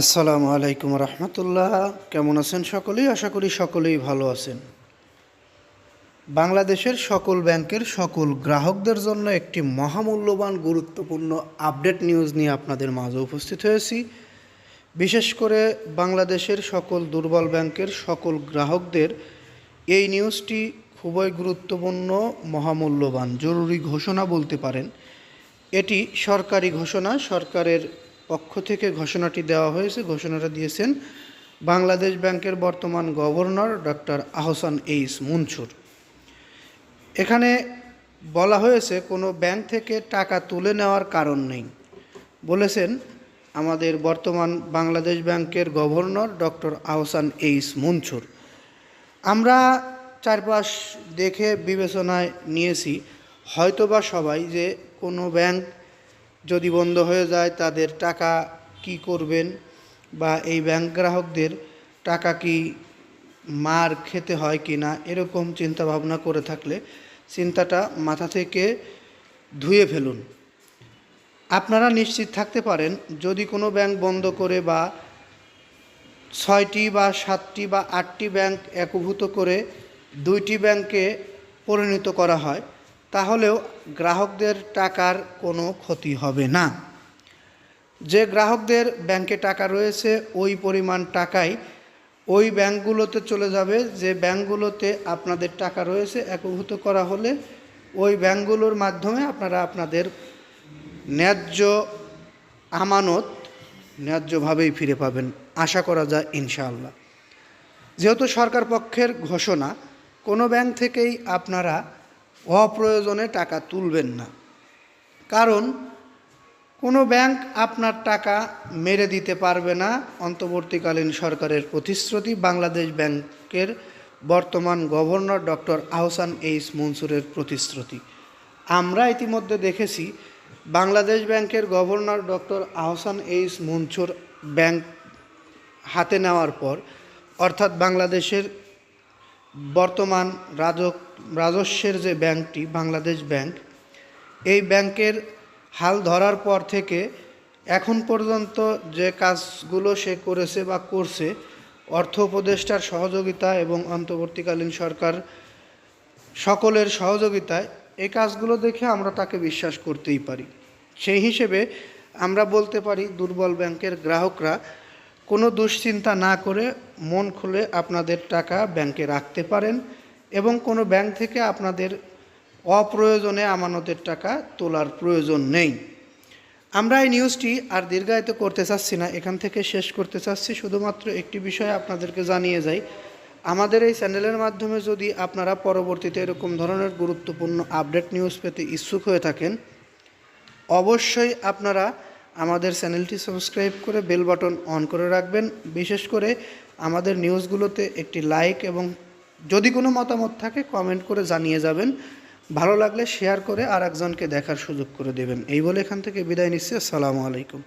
আসসালামু আলাইকুম রহমতুল্লাহ। কেমন আছেন সকলেই? আশা করি সকলেই ভালো আছেন। বাংলাদেশের সকল ব্যাংকের সকল গ্রাহকদের জন্য একটি মহামূল্যবান, গুরুত্বপূর্ণ আপডেট নিউজ নিয়ে আপনাদের মাঝে উপস্থিত হয়েছি। বিশেষ করে বাংলাদেশের সকল দুর্বল ব্যাংকের সকল গ্রাহকদের এই নিউজটি খুবই গুরুত্বপূর্ণ, মহামূল্যবান, জরুরি ঘোষণা বলতে পারেন। এটি সরকারি ঘোষণা, সরকারের পক্ষ থেকে ঘোষণাটি দেওয়া হয়েছে। ঘোষণাটা দিয়েছেন বাংলাদেশ ব্যাংকের বর্তমান governor doctor Ahsan H Mansur. এখানে বলা হয়েছে, কোনো ব্যাংক থেকে টাকা তুলে নেওয়ার কারণ নেই। বলেছেন, আমাদের বর্তমান বাংলাদেশ ব্যাংকের governor doctor Ahsan H Mansur. আমরা চারপাশ দেখে বিবেচনায় নিয়েছি, হয়তোবা সবাই, যে কোনো ব্যাংক যদি বন্ধ হয়ে যায়, তাদের টাকা কি করবেন বা এই ব্যাংক গ্রাহকদের টাকা কি মার খেতে হয় কি না, এরকম চিন্তা ভাবনা করে থাকলে চিন্তাটা মাথা থেকে ধুয়ে ফেলুন। আপনারা নিশ্চিত থাকতে পারেন, যদি কোনো ব্যাংক বন্ধ করে বা ছয়টি বা সাতটি বা আটটি ব্যাংক একভূত করে দুইটি ব্যাংকে পরিণত করা হয় তাহলেও গ্রাহকদের টাকার কোনো ক্ষতি হবে না। যে গ্রাহকদের ব্যাংকে টাকা রয়েছে, ওই পরিমাণ টাকাই ওই ব্যাংকগুলোতে চলে যাবে। যে ব্যাংকগুলোতে আপনাদের টাকা রয়েছে, একভূত করা হলে ওই ব্যাংকগুলোর মাধ্যমে আপনারা আপনাদের ন্যায্য আমানত ন্যায্যভাবেই ফিরে পাবেন। আশা করা যায় ইনশাআল্লাহ। যেহেতু সরকার পক্ষের ঘোষণা, কোনো ব্যাংক থেকেই আপনারা অপ্রয়োজনে টাকা তুলবেন না। কারণ, কোনো ব্যাংক আপনার টাকা মেরে দিতে পারবে না। অন্তর্বর্তীকালীন সরকারের প্রতিশ্রুতি বাংলাদেশ ব্যাংকের বর্তমান গভর্নর ডক্টর আহসান এইস মনসুরের প্রতিশ্রুতি। আমরা ইতিমধ্যে দেখেছি, বাংলাদেশ ব্যাংকের governor doctor Ahsan H Mansur bank হাতে নেওয়ার পর, অর্থাৎ বাংলাদেশের বর্তমান রাজক রাজস্বের যে ব্যাংকটি, বাংলাদেশ ব্যাংক, এই ব্যাংকের হাল ধরার পর থেকে এখন পর্যন্ত যে কাজগুলো সে করেছে বা করছে, অর্থ উপদেষ্টার সহযোগিতা এবং অন্তর্বর্তীকালীন সরকার সকলের সহযোগিতায় এই কাজগুলো দেখে আমরা তাকে বিশ্বাস করতেই পারি। সেই হিসেবে আমরা বলতে পারি, দুর্বল ব্যাংকের গ্রাহকরা কোনো দুশ্চিন্তা না করে মন খুলে আপনাদের টাকা ব্যাংকে রাখতে পারেন এবং কোনো ব্যাংক থেকে আপনাদের অপ্রয়োজনে আমানতের টাকা তোলার প্রয়োজন নেই। আমরা এই নিউজটি আর দীর্ঘায়িত করতে চাচ্ছি না, এখান থেকে শেষ করতে চাচ্ছি। শুধুমাত্র একটি বিষয় আপনাদেরকে জানিয়ে যাই, আমাদের এই চ্যানেলের মাধ্যমে যদি আপনারা পরবর্তীতে এরকম ধরনের গুরুত্বপূর্ণ আপডেট নিউজ পেতে ইচ্ছুক হয়ে থাকেন, অবশ্যই আপনারা আমাদের চ্যানেলটি সাবস্ক্রাইব করে বেল বাটন অন করে রাখবেন। বিশেষ করে আমাদের নিউজগুলোতে একটি লাইক এবং যদি কোনো মতামত থাকে, কমেন্ট করে জানিয়ে যাবেন। ভালো লাগলে শেয়ার করে আর একজনকে দেখার সুযোগ করে দেবেন। এই বলে এখান থেকে বিদায় নিচ্ছি। আসসালামু আলাইকুম।